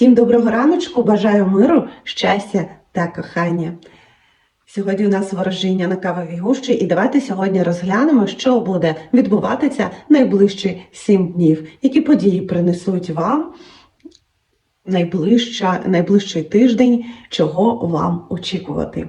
Всім доброго раночку, бажаю миру, щастя та кохання. Сьогодні у нас ворожіння на кавовій гущі, і давайте сьогодні розглянемо, що буде відбуватися найближчі сім днів, які події принесуть вам найближча, найближчий тиждень, чого вам очікувати.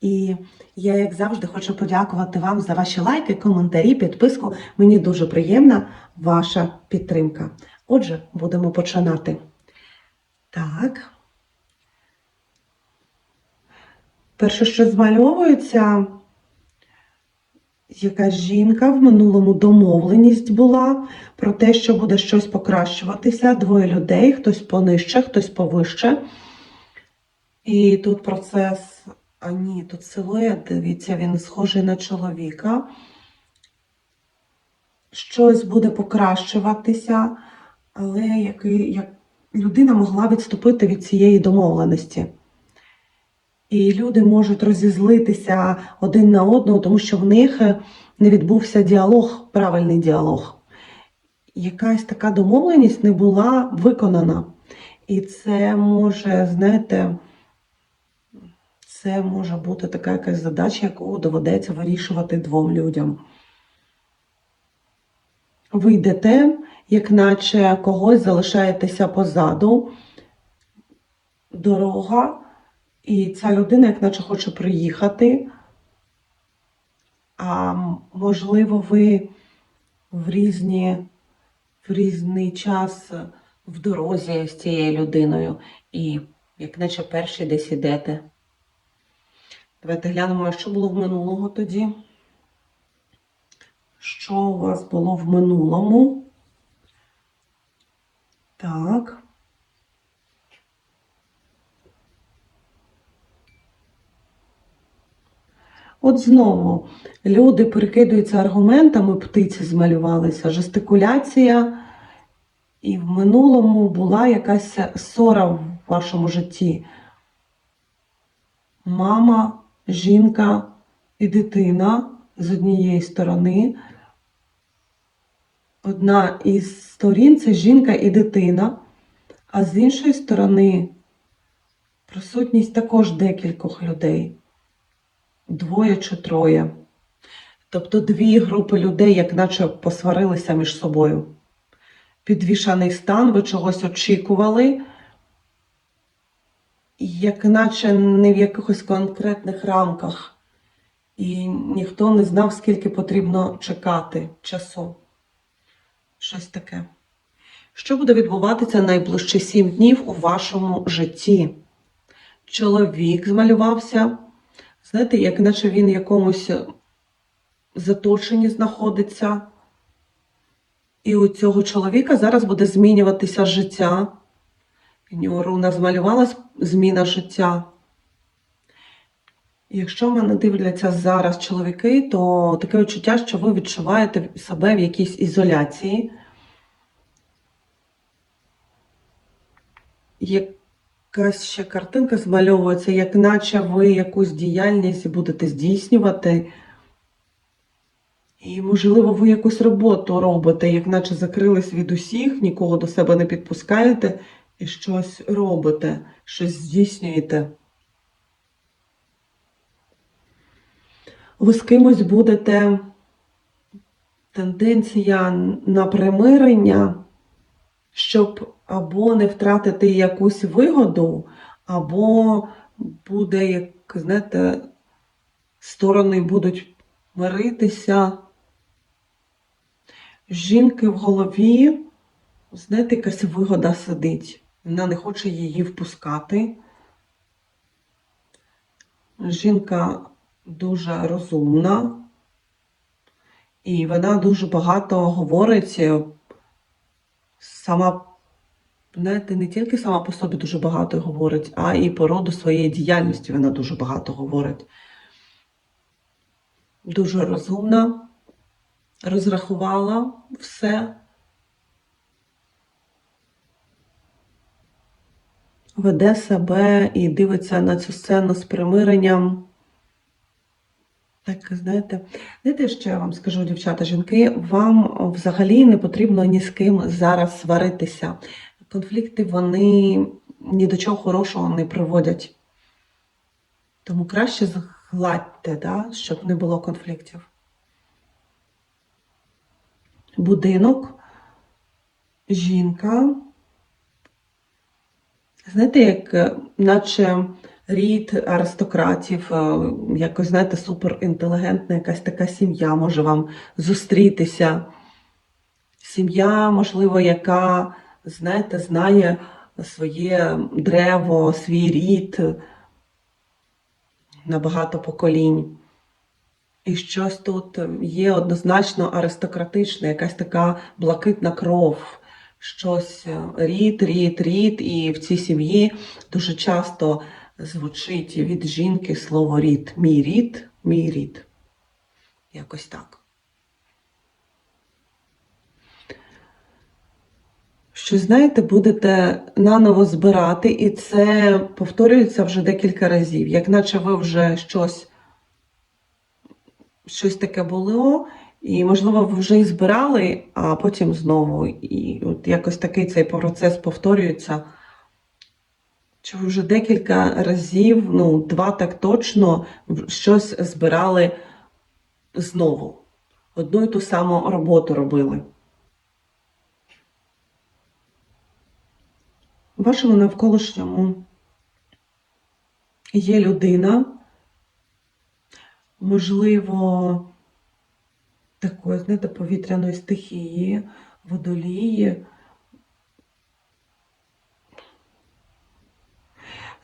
І я, як завжди, хочу подякувати вам за ваші лайки, коментарі, підписку. Мені дуже приємна ваша підтримка. Отже, будемо починати. Так. Перше, що змальовується, якась жінка в минулому домовленість була про те, що буде щось покращуватися. Двоє людей, хтось понижче, хтось повище. І тут процес, а ні, тут силует, дивіться, він схожий на чоловіка. Щось буде покращуватися, але який, як людина могла відступити від цієї домовленості. І люди можуть розізлитися один на одного, тому що в них не відбувся діалог, правильний діалог. Якась така домовленість не була виконана. І це може, знаєте, це може бути така якась задача, яку доведеться вирішувати двом людям. Ви йдете, як наче когось залишаєтеся позаду, дорога, і ця людина, як наче хоче приїхати. А можливо, ви в різні, в різний час в дорозі з цією людиною, і як наче перші десь ідете. Давайте глянемо, що було в минулого тоді. Що у вас було в минулому? Так. От знову люди перекидуються аргументами, птиці змалювалися, жестикуляція, і в минулому була якась ссора в вашому житті. Мама, жінка і дитина з однієї сторони. Одна із сторін це жінка і дитина, а з іншої сторони присутність також декількох людей двоє чи троє. Тобто дві групи людей, як наче посварилися між собою. Підвішаний стан, ви чогось очікували, як наче не в якихось конкретних рамках. І ніхто не знав, скільки потрібно чекати часу. Щось таке. Що буде відбуватися найближчі сім днів у вашому житті? Чоловік змалювався. Знаєте, як наче він в якомусь заточенні знаходиться. І у цього чоловіка зараз буде змінюватися життя. У нього руна змалювалась зміна життя. Якщо мене дивляться зараз чоловіки, то таке відчуття, що ви відчуваєте себе в якійсь ізоляції. Якась ще картинка змальовується, як наче ви якусь діяльність будете здійснювати. І, можливо, ви якусь роботу робите, як наче закрились від усіх, нікого до себе не підпускаєте і щось робите, щось здійснюєте. Ви з кимось будете тенденція на примирення, щоб або не втратити якусь вигоду, або буде, як, знаєте, сторони будуть миритися. Жінки в голові, знаєте, якась вигода сидить. Вона не хоче її впускати. Жінка дуже розумна, і вона дуже багато говорить сама, знаєте, не тільки сама по собі дуже багато говорить, а і по роду своєї діяльності вона дуже багато говорить. Дуже розумна, розрахувала все. Веде себе і дивиться на цю сцену з примиренням. Так, знаєте, знаєте, що я вам скажу, дівчата, жінки, вам взагалі не потрібно ні з ким зараз сваритися. Конфлікти вони ні до чого хорошого не приводять. Тому краще згладьте, да, щоб не було конфліктів. Будинок, жінка. Знаєте, як е, наче рід аристократів, е, якось, знаєте, суперінтелігентна якась така сім'я може вам зустрітися. Сім'я, можливо, яка, знаєте, знає своє древо, свій рід на багато поколінь. І щось тут є однозначно аристократичне, якась така блакитна кров, щось е, рід, рід, рід. І в цій сім'ї дуже часто звучить від жінки слово рід. Мій рід, мій рід. Якось так. Що, знаєте, будете наново збирати, і це повторюється вже декілька разів, як наче ви вже щось, щось таке було, і, можливо, ви вже і збирали, а потім знову. І от якось такий цей процес повторюється. Що вже декілька разів, ну, два так точно, щось збирали знову. Одну і ту саму роботу робили. У вашому навколишньому є людина, можливо, такої, знаєте, повітряної стихії, водолії.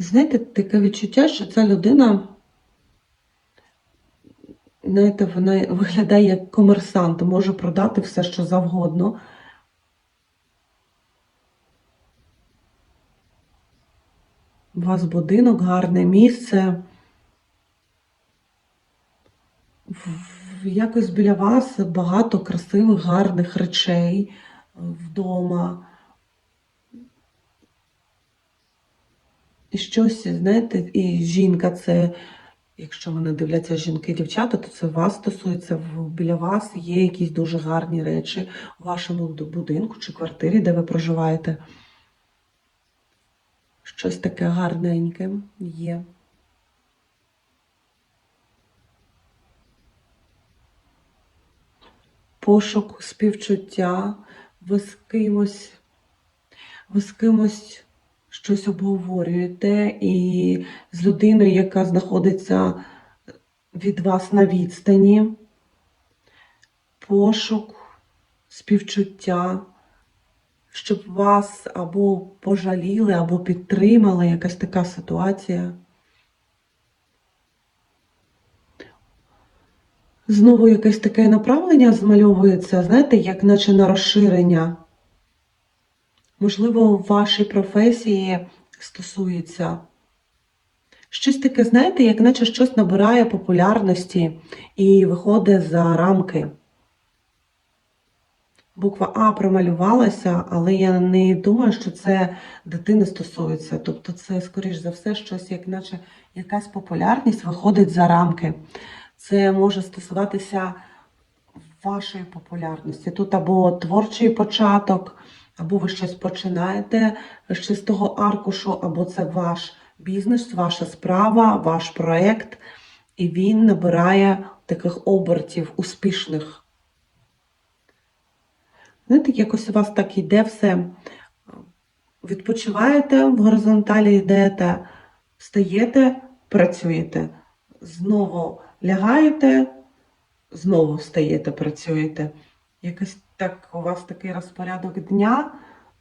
Знаєте, таке відчуття, що ця людина, знаєте, вона виглядає як комерсант, може продати все, що завгодно. У вас будинок, гарне місце. Якось біля вас багато красивих, гарних речей вдома. Щось, знаєте, і жінка це, якщо мене дивляться жінки, дівчата, то це вас стосується. Біля вас є якісь дуже гарні речі у вашому будинку чи квартирі, де ви проживаєте. Щось таке гарненьке є. Пошук співчуття, ви з кимось, ви з кимось щось обговорюєте, і з людиною, яка знаходиться від вас на відстані. Пошук співчуття щоб вас або пожаліли, або підтримали, якась така ситуація. Знову якесь таке направлення змальовується, знаєте, як наче на розширення. Можливо, в вашій професії стосується. Щось таке, знаєте, як наче щось набирає популярності і виходить за рамки. Буква А промалювалася, але я не думаю, що це дитини стосується. Тобто це, скоріш за все, щось, як наче якась популярність виходить за рамки. Це може стосуватися вашої популярності. Тут або творчий початок, або ви щось починаєте з чистого аркушу, або це ваш бізнес, ваша справа, ваш проєкт, і він набирає таких обертів успішних. Знаєте, якось у вас так йде все. Відпочиваєте, в горизонталі йдете, встаєте, працюєте. Знову лягаєте, знову встаєте, працюєте. Якось так у вас такий розпорядок дня.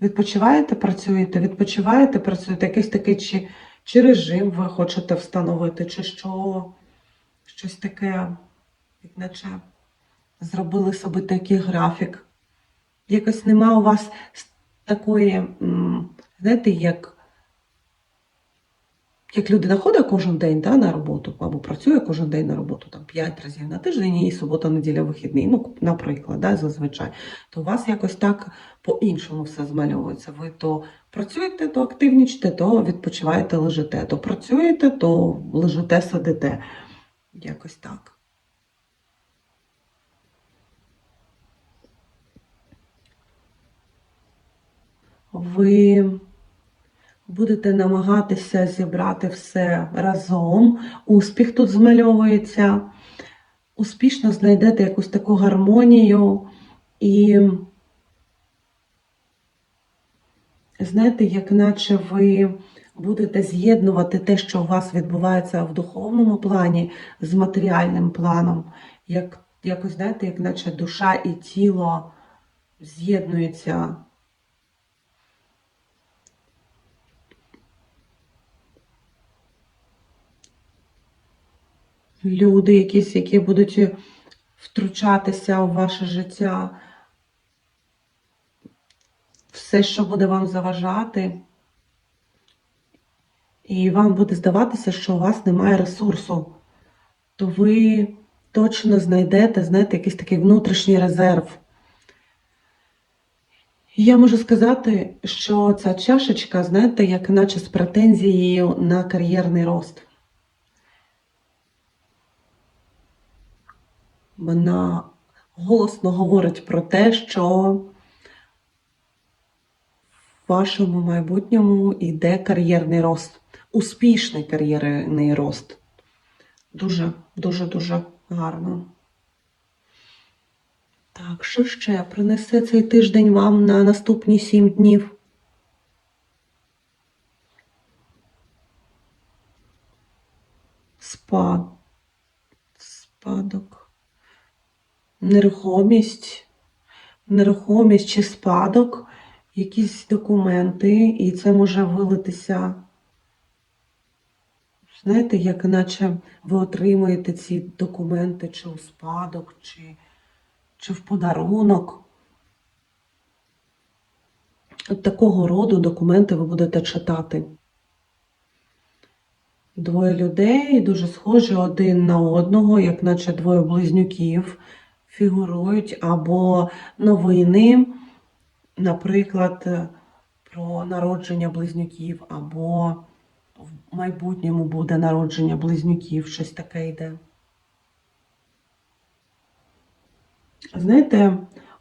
Відпочиваєте, працюєте, відпочиваєте, працюєте. Якийсь такий чи, чи режим ви хочете встановити, чи що, щось таке, як наче зробили собі такий графік якось нема у вас такої, знаєте, як, як людина ходить кожен день да, на роботу, або працює кожен день на роботу, там 5 разів на тиждень і субота, неділя, вихідний, ну, наприклад, да, зазвичай, то у вас якось так по-іншому все змальовується. Ви то працюєте, то активнічте, то відпочиваєте, лежите, то працюєте, то лежите, сидите. Якось так. ви Будете намагатися зібрати все разом. Успіх тут змальовується. Успішно знайдете якусь таку гармонію і знаєте, як наче ви будете з'єднувати те, що у вас відбувається в духовному плані з матеріальним планом. Як, якось, знаєте, як наче душа і тіло з'єднуються. Люди якісь, які будуть втручатися у ваше життя, все, що буде вам заважати, і вам буде здаватися, що у вас немає ресурсу, то ви точно знайдете, знаєте, якийсь такий внутрішній резерв. Я можу сказати, що ця чашечка, знаєте, як наче з претензією на кар'єрний рост. Вона голосно говорить про те, що в вашому майбутньому йде кар'єрний рост, успішний кар'єрний рост. Дуже, дуже, дуже гарно. Так, що ще принесе цей тиждень вам на наступні сім днів? Спад. Спадок. Нерухомість. Нерухомість чи спадок, якісь документи, і це може вилитися. Знаєте, як наче ви отримуєте ці документи чи у спадок, чи, чи в подарунок. От такого роду документи ви будете читати. Двоє людей дуже схожі один на одного, як наче двоє близнюків фігурують, або новини, наприклад, про народження близнюків, або в майбутньому буде народження близнюків, щось таке йде. Знаєте,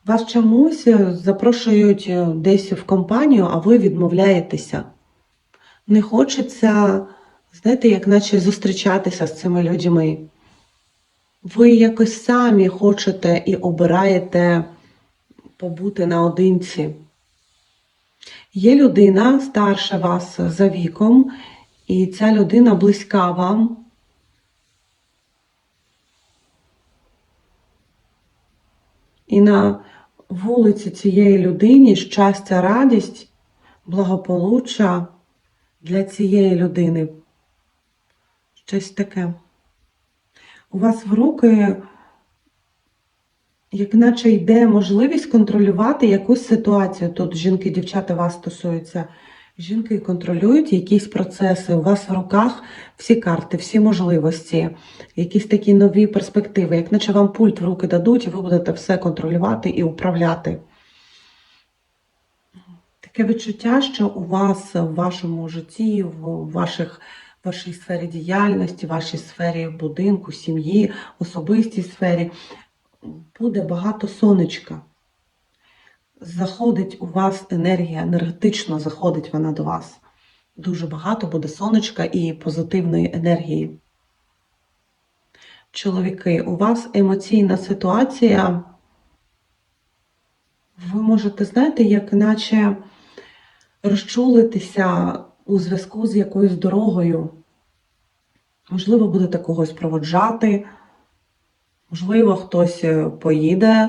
вас чомусь запрошують десь в компанію, а ви відмовляєтеся. Не хочеться, знаєте, як наче зустрічатися з цими людьми. Ви якось самі хочете і обираєте побути наодинці. Є людина старша вас за віком, і ця людина близька вам. І на вулиці цієї людині щастя, радість, благополуччя для цієї людини. Щось таке. У вас в руки, як наче йде можливість контролювати якусь ситуацію. Тут жінки, дівчата вас стосуються. Жінки контролюють якісь процеси. У вас в руках всі карти, всі можливості, якісь такі нові перспективи, як наче вам пульт в руки дадуть, і ви будете все контролювати і управляти. Таке відчуття, що у вас в вашому житті, в ваших, вашій сфері діяльності, вашій сфері будинку, сім'ї, особистій сфері буде багато сонечка заходить у вас енергія, енергетично заходить вона до вас. Дуже багато буде сонечка і позитивної енергії. Чоловіки, у вас емоційна ситуація. Ви можете, знаєте, як наче розчулитися у зв'язку з якоюсь дорогою. Можливо, будете когось проводжати, можливо, хтось поїде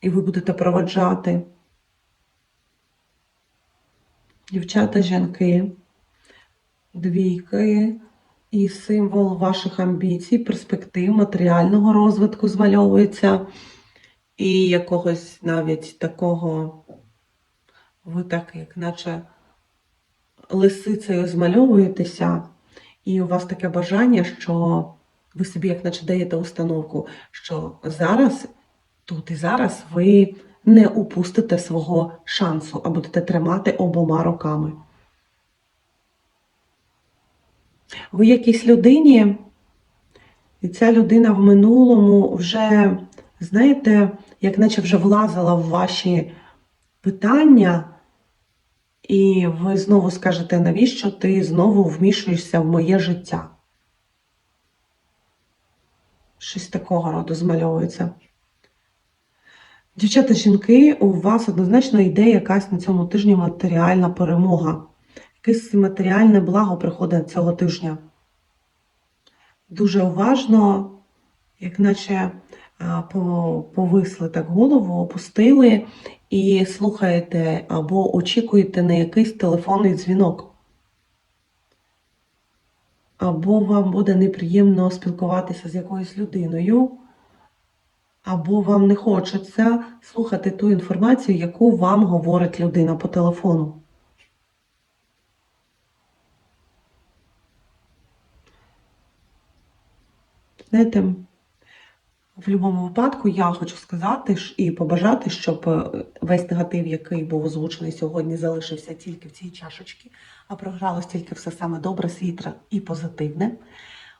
і ви будете проводжати. Дівчата, жінки, двійки і символ ваших амбіцій, перспектив, матеріального розвитку змальовується. І якогось навіть такого, ви так, як наче лисицею змальовуєтеся, і у вас таке бажання, що ви собі, як наче даєте установку, що зараз тут і зараз ви не упустите свого шансу, а будете тримати обома руками. Ви якійсь людині, і ця людина в минулому вже, знаєте, як наче вже влазила в ваші питання і ви знову скажете, навіщо ти знову вмішуєшся в моє життя? Щось такого роду змальовується. Дівчата, жінки, у вас однозначно йде якась на цьому тижні матеріальна перемога. Якесь матеріальне благо приходить цього тижня. Дуже уважно, як наче повисли так голову, опустили і слухаєте або очікуєте на якийсь телефонний дзвінок. Або вам буде неприємно спілкуватися з якоюсь людиною, або вам не хочеться слухати ту інформацію, яку вам говорить людина по телефону. Знаєте, в будь-якому випадку я хочу сказати і побажати, щоб е, весь негатив, який був озвучений сьогодні, залишився тільки в цій чашечці, а програлось тільки все саме добре, світле і позитивне.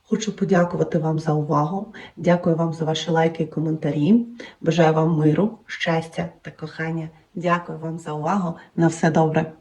Хочу подякувати вам за увагу. Дякую вам за ваші лайки і коментарі. Бажаю вам миру, щастя та кохання. Дякую вам за увагу. На все добре.